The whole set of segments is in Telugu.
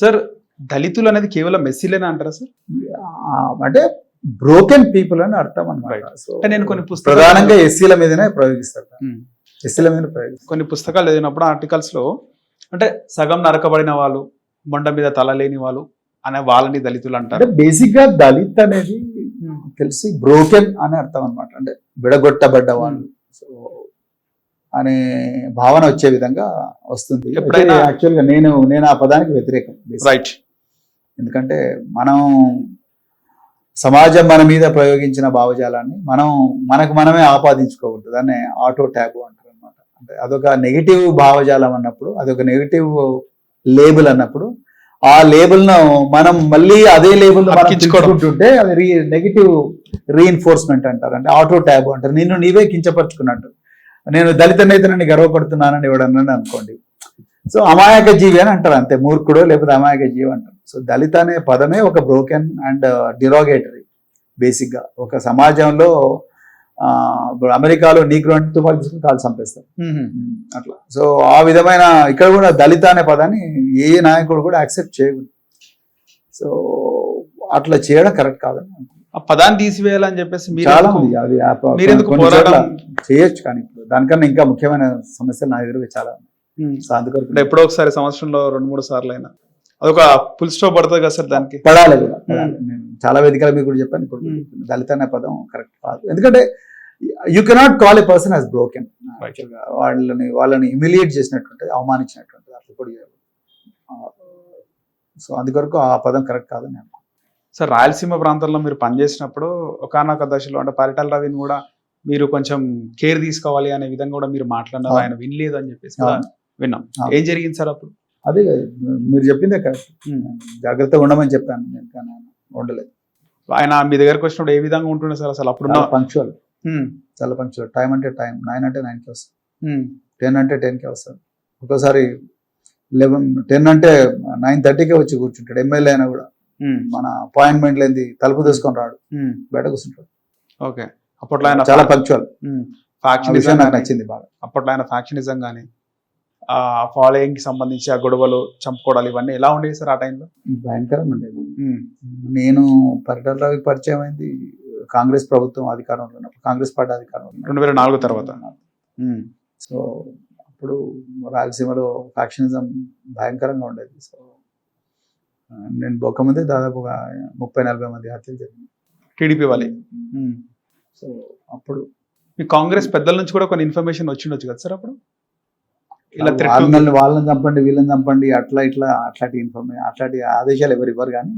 సార్ దళితులు అనేది కేవలం మెస్సీలేనా అంటారా సార్? అంటే బ్రోకెన్ పీపుల్ అని అర్థం అనమాట నేను కొన్ని పుస్తకాలు ప్రధానంగా ఎస్సీల మీదనే ప్రయోగిస్తారు. ఎస్సీల మీద ప్రయోగిస్తారు. కొన్ని పుస్తకాలు చదివినప్పుడు ఆర్టికల్స్లో అంటే సగం నరకబడిన వాళ్ళు మొండ మీద తల లేని వాళ్ళు అనే వాళ్ళని దళితులు అంటే అంటారు. బేసిక్గా దళిత్ అనేది తెలిసి బ్రోకెన్ అని అర్థం అనమాట అంటే విడగొట్టబడ్డ వాళ్ళు. సో అనే భావన వచ్చే విధంగా వస్తుంది. ఎప్పుడైనా- యాక్చువల్గా నేను నేను ఆ పదానికి వ్యతిరేకం. రైట్ ఎందుకంటే మనం సమాజం మన మీద ప్రయోగించిన భావజాలాన్ని మనం మనకు మనమే ఆపాదించుకోకూడదు. దాన్ని ఆటో ట్యాబు అంటారు అనమాట అంటే అదొక నెగిటివ్ భావజాలం అన్నప్పుడు అదొక నెగిటివ్ లేబుల్ అన్నప్పుడు ఆ లేబుల్ను మనం మళ్ళీ అదే లేబుల్. ఉంటే అది రీ నెగిటివ్ రీఎన్ఫోర్స్మెంట్ అంటారు. అంటే ఆటో ట్యాబు అంటారు. నిన్ను నీవే కించపరుచుకున్నట్టు. నేను దళితనైతే నన్ను గర్వపడుతున్నానని ఎవడన్నాను అనుకోండి. సో అమాయక జీవి అని అంటారు అంతే మూర్ఖుడు లేకపోతే అమాయక జీవి అంటారు. సో దళిత అనే పదమే ఒక బ్రోకెన్ అండ్ డిరోగేటరీ బేసిక్గా. ఒక సమాజంలో ఇప్పుడు అమెరికాలో నీగ్రో అంటే తుపాకి తీసుకుని కాలు చంపేస్తారు. అట్లా. సో ఆ విధమైన ఇక్కడ కూడా దళిత అనే పదాన్ని ఏ నాయకుడు కూడా యాక్సెప్ట్ చేయకూడదు. సో అట్లా చేయడం కరెక్ట్ కాదని అనుకుంటున్నాను. ఆ పదాన్ని తీసివేయాలని చెప్పేసి చాలా ఉంది అది మీరెందుకు పోరాటం? చేయొచ్చు కానీ ఇప్పుడు దానికన్నా ఇంకా ముఖ్యమైన సమస్యలు నా ఎదురుగా చాలా అందుకొరకు ఎప్పుడో ఒకసారి సంవత్సరంలో రెండు మూడు సార్లు అయినా. అదొక ఫుల్ స్టాప్ పడుతుంది కదా సార్ దానికి? పడాలి కూడా. నేను చాలా వేదికల మీకు కూడా చెప్పాను ఇప్పుడు. దళిత అనే పదం కరెక్ట్ కాదు. ఎందుకంటే you cannot call a person as broken. వాళ్ళని వాళ్ళని ఇమిలియేట్ చేసినట్టుంటది అవమానించినట్టుంటది అట్లా కూడా సో అందుకొరకు ఆ పదం కరెక్ట్ కాదని నేను. సార్ రాయలసీమ ప్రాంతంలో మీరు పనిచేసినప్పుడు ఒకనొక దశలో అంటే పరిటాల రవిని కూడా మీరు కొంచెం కేర్ తీసుకోవాలి అనే విధంగా కూడా మీరు మాట్లాడినారు. అవును. ఆయన వినలేదు అని చెప్పేసి. విన్నాం. ఏం జరిగింది సార్ అప్పుడు? అదే మీరు చెప్పిందే కరెక్ట్. జాగ్రత్తగా ఉండమని చెప్పాను నేను కానీ ఆయన ఉండలేదు. ఆయన మీ దగ్గరకు వచ్చినప్పుడు ఏ విధంగా ఉంటుండే సార్ అసలు అప్పుడున్న పంక్చువల్ చాలా పంక్చువల్ టైం అంటే టైం నైన్ అంటే నైన్కి వస్తాను ఉమ్, టెన్ అంటే టెన్కి వస్తాడు ఒక్కోసారి లెవెన్ టెన్ అంటే నైన్ థర్టీకే వచ్చి కూర్చుంటాడు. ఎమ్మెల్యే అయినా కూడా. మన అపాయింట్మెంట్ లేని తలుపు తీసుకొని రాడు. బయట కూర్చుంటాడు. ఓకే. అప్పట్లో ఆయన చాలా పంక్చువల్ ఫ్యాక్షనిజం నాకు నచ్చింది బాగా. అప్పట్లో ఆయన ఫ్యాక్షనిజం కానీ ఆ ఫాలోయింగ్కి సంబంధించి ఆ గొడవలు చంపుకోవడాలు ఇవన్నీ ఎలా ఉండేవి సార్ ఆ టైంలో? భయంకరంగా ఉండేది నేను రవి పరిచయం అయింది కాంగ్రెస్ ప్రభుత్వం అధికారంలో ఉన్నప్పుడు కాంగ్రెస్ పార్టీ అధికారంలో. రెండు వేల నాలుగు తర్వాత. సో అప్పుడు రాయలసీమలో ఫ్యాక్షనిజం భయంకరంగా ఉండేది. సో నేను పోకముందే దాదాపు ఒక ముప్పై నలభై మంది హత్యలు జరిగింది టీడీపీ వాళ్ళే. సో అప్పుడు మీ కాంగ్రెస్ పెద్దల నుంచి కూడా కొన్ని ఇన్ఫర్మేషన్ వచ్చిండొచ్చు కదా సార్ అప్పుడు? ఇలా. వాళ్ళని వాళ్ళని చంపండి వీళ్ళని చంపండి అట్లా ఇట్లా అట్లాంటి ఇన్ఫర్మేషన్ అట్లాంటి ఆదేశాలు ఎవరు ఇవ్వరు కానీ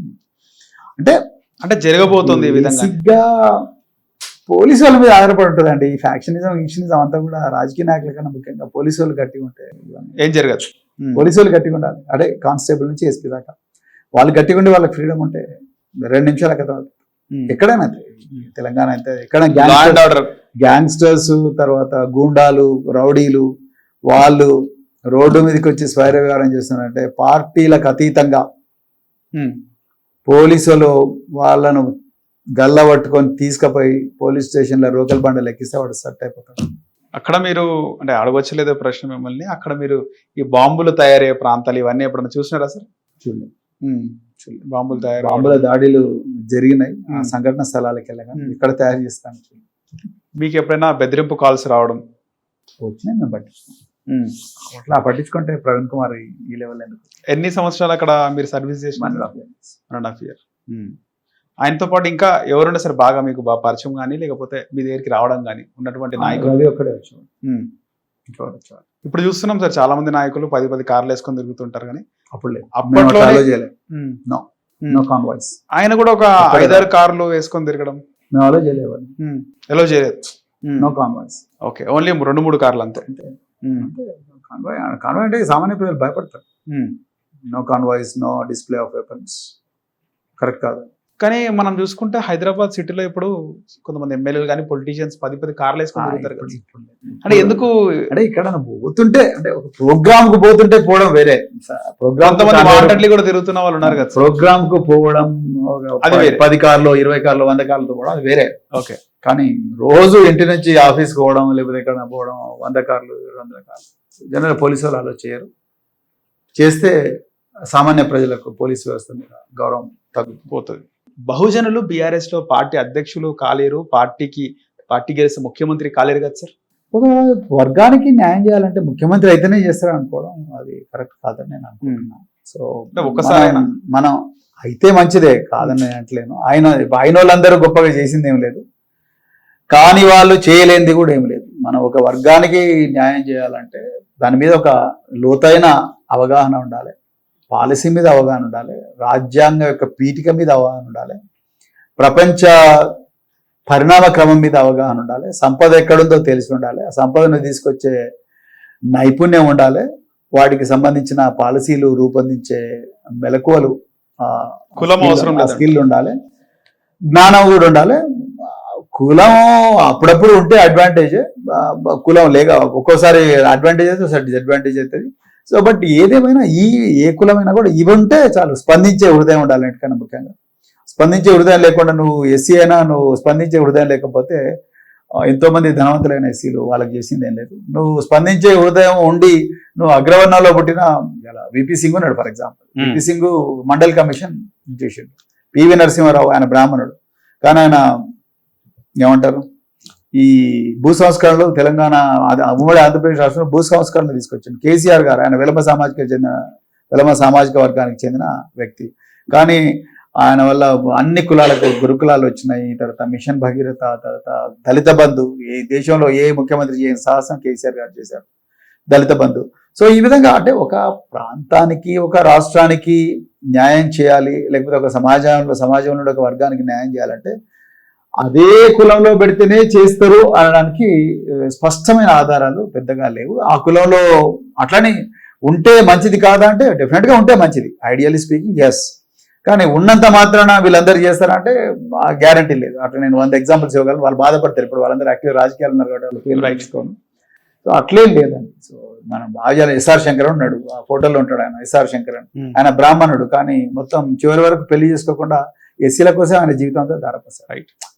అంటే అంటే జరగబోతుంది విధంగా. పోలీసు వాళ్ళ మీద ఆధారపడి ఉంటుందండి. ఈ ఫ్యాక్షనిజం ఈక్షనిజం అంతా కూడా రాజకీయ నాయకుల కన్నా ముఖ్యంగా పోలీసు వాళ్ళు గట్టిగా ఉంటాయి. ఏం జరగదు. ఉమ్, పోలీసు వాళ్ళు గట్టిగా ఉండాలి. అదే కానిస్టేబుల్ నుంచి ఎస్పీ దాకా. వాళ్ళు గట్టిగా ఉండి వాళ్ళకి ఫ్రీడమ్ ఉంటే రెండు నిమిషాల కదా ఉమ్. ఎక్కడైనా అంతే. తెలంగాణ అయితే ఎక్కడ గ్యాంగ్స్టర్స్ తర్వాత గూండాలు రౌడీలు వాళ్ళు రోడ్డు మీదకి వచ్చి స్వైర వ్యవహారం చేస్తున్నారంటే పార్టీలకు అతీతంగా పోలీసులు వాళ్ళను గల్ల పట్టుకొని తీసుకుపోయి పోలీస్ స్టేషన్లో రోకల్ బండలు ఎక్కిస్తే వాడు సెట్ అయిపోతాడు. అక్కడ మీరు అంటే అడగొచ్చలేదో ప్రశ్న మిమ్మల్ని అక్కడ మీరు ఈ బాంబులు తయారయ్యే ప్రాంతాలు ఇవన్నీ ఎప్పుడైనా చూసినారా సార్? చూడండి బాంబులు తయారు బాంబుల దాడులు జరిగినాయి. సంఘటన స్థలాలకు వెళ్ళగా. ఇక్కడ తయారు చేస్తాను. మీకు ఎప్పుడైనా బెదిరింపు కాల్స్ రావడం? వచ్చినాయి మేము పట్టించుకోం. ఉమ్. అట్లా పట్టించుకుంటే ప్రవీణ్ కుమార్ ఈ- లెవెల్ ఎందుకు? ఎన్ని సంవత్సరాలు అక్కడ మీరు సర్వీస్ చేసిన. One and half year. ఆయనతో పాటు ఇంకా ఎవరుండే సార్ బాగా మీకు బాగా పరిచయం కానీ లేకపోతే మీ దగ్గరికి రావడం కానీ ఉన్నటువంటి నాయకులు ఒక్కడే వచ్చాడు వచ్చాడు ఇప్పుడు చూస్తున్నాం సార్ చాలా మంది నాయకులు పది పది కార్లు వేసుకొని తిరుగుతుంటారు కానీ అప్పుడు లేదు. నో కాన్వాయిస్ ఆయన కూడా ఒక ఐదారు కార్లు వేసుకొని తిరగడం. మేము అలో చేయలేదు. ఎలా చేయలేదు. నో కాన్వాయిస్ ఓకే ఓన్లీ రెండు మూడు కార్లు అంతే. కాన్వాయ్ కాన్వాయ్ అంటే సామాన్య ప్రజలు భయపడతారు. No convoys no display of weapons correct కాదు. కానీ మనం చూసుకుంటే హైదరాబాద్ సిటీలో ఇప్పుడు కొంతమంది ఎమ్మెల్యేలు కానీ పొలిటీషియన్స్ పది పది కార్లు వేసుకొని తిరుగుతారు కదా. అంటే ఎందుకు అంటే ఇక్కడ పోతుంటే అంటే ఒక ప్రోగ్రామ్కు పోతుంటే పోవడం వేరే. ప్రోగ్రామ్ కొంతమంది కూడా తిరుగుతున్న వాళ్ళు ఉన్నారు కదా. ప్రోగ్రామ్కు పోవడం అది పది- కార్లు ఇరవై కార్లు వంద కార్లతో పోవడం అది వేరే. ఓకే. కానీ రోజు ఇంటి నుంచి ఆఫీస్ పోవడం లేకపోతే ఎక్కడ పోవడం వంద కార్లు వందల కార్లు. జనరల్ పోలీసు వాళ్ళు అలా చేయరు. చేస్తే సామాన్య ప్రజలకు పోలీస్ వ్యవస్థ మీద గౌరవం తగ్గు పోతుంది. బహుజనులు బీఆర్ఎస్లో పార్టీ అధ్యక్షులు కాలేరు పార్టీకి పార్టీ గెలిస్తే ముఖ్యమంత్రి కాలేరు కదా సార్? ఒక వర్గానికి న్యాయం చేయాలంటే ముఖ్యమంత్రి అయితేనే చేస్తారు అనుకోవడం అది కరెక్ట్ కాదని నేను అనుకుంటున్నాను. సో మనం- మనం అయితే మంచిదే కాదని నేను అంటలేను ఆయన ఆయన వాళ్ళందరూ గొప్పగా చేసింది ఏం లేదు. కాని వాళ్ళు చేయలేనిది కూడా ఏం లేదు. మనం ఒక వర్గానికి న్యాయం చేయాలంటే దాని మీద ఒక లోతైన అవగాహన ఉండాలి. పాలసీ మీద అవగాహన ఉండాలి రాజ్యాంగ యొక్క పీఠిక మీద అవగాహన ఉండాలి ప్రపంచ పరిణామ క్రమం మీద అవగాహన ఉండాలి సంపద ఎక్కడుందో తెలిసి ఉండాలి ఆ సంపదను తీసుకొచ్చే నైపుణ్యం ఉండాలి వాటికి సంబంధించిన పాలసీలు రూపొందించే మెలకువలు కులం అవసరం. స్కిల్ ఉండాలి. జ్ఞానం కూడా ఉండాలి. కులం అప్పుడప్పుడు ఉంటే అడ్వాంటేజ్ కులం లేక ఒక్కోసారి అడ్వాంటేజ్ అయితే ఒకసారి డిసడ్వాంటేజ్ అవుతుంది. సో బట్ ఏదేమైనా ఈ ఏ కులమైనా కూడా ఇవి ఉంటే చాలు. స్పందించే హృదయం ఉండాలి ఎందుకన్నా ముఖ్యంగా. స్పందించే హృదయం లేకుండా నువ్వు ఎస్సీ అయినా నువ్వు స్పందించే హృదయం లేకపోతే ఆ, ఎంతో మంది ధనవంతులైన ఎస్సీలు వాళ్ళకి చేసింది ఏం లేదు. నువ్వు స్పందించే హృదయం ఉండి నువ్వు అగ్రవర్ణంలో పుట్టిన విపి సింగ్ ఉన్నాడు for example. V P Singh Mandal commission చేసిండు. పివి నరసింహారావు ఆయన బ్రాహ్మణుడు. కానీ ఆయన ఏమంటారు? ఈ భూ సంస్కరణలు తెలంగాణ ఉమ్మడి ఆంధ్రప్రదేశ్ రాష్ట్రంలో భూ సంస్కరణలు తీసుకొచ్చాను కేసీఆర్ గారు ఆయన విలమ సామాజిక చెందిన విలమ సామాజిక వర్గానికి చెందిన వ్యక్తి. కానీ ఆయన వల్ల అన్ని కులాలకు గురుకులాలు వచ్చినాయి. తర్వాత మిషన్ భగీరథ తర్వాత దళిత బంధు ఈ దేశంలో ఏ ముఖ్యమంత్రి చేయని సాహసం కేసీఆర్ గారు చేశారు. దళిత బంధు. సో ఈ విధంగా అంటే ఒక ప్రాంతానికి ఒక రాష్ట్రానికి న్యాయం చేయాలి లేకపోతే ఒక సమాజంలో సమాజంలో ఒక వర్గానికి న్యాయం చేయాలంటే అదే కులంలో పెడితేనే చేస్తారు అనడానికి స్పష్టమైన ఆధారాలు పెద్దగా లేవు. ఆ కులంలో అట్లని ఉంటే మంచిది కాదా అంటే డెఫినెట్గా ఉంటే మంచిది. ఐడియల్లీ స్పీకింగ్ ఎస్ కానీ ఉన్నంత మాత్రాన వీళ్ళందరూ చేస్తారంటే గ్యారంటీ లేదు. అట్లా నేను వంద ఎగ్జాంపుల్స్ ఇవ్వగలను. వాళ్ళు బాధపడతారు. ఇప్పుడు వాళ్ళందరూ యాక్టివ్ రాజకీయాలు ఉన్నారు కాబట్టి వాళ్ళు Right. రాయించుకోను. సో అట్లేం లేదండి. సో మనం బాగా ఎస్ఆర్ శంకర్ ఉన్నాడు. ఆ ఫోటోలో ఉంటాడు ఆయన ఎస్ఆర్ శంకర్ అని. Hmm. ఆయన బ్రాహ్మణుడు. కానీ మొత్తం చివరి వరకు పెళ్ళి చేసుకోకుండా ఎస్సీల కోసం ఆయన జీవితంతో దారపోసారు Right.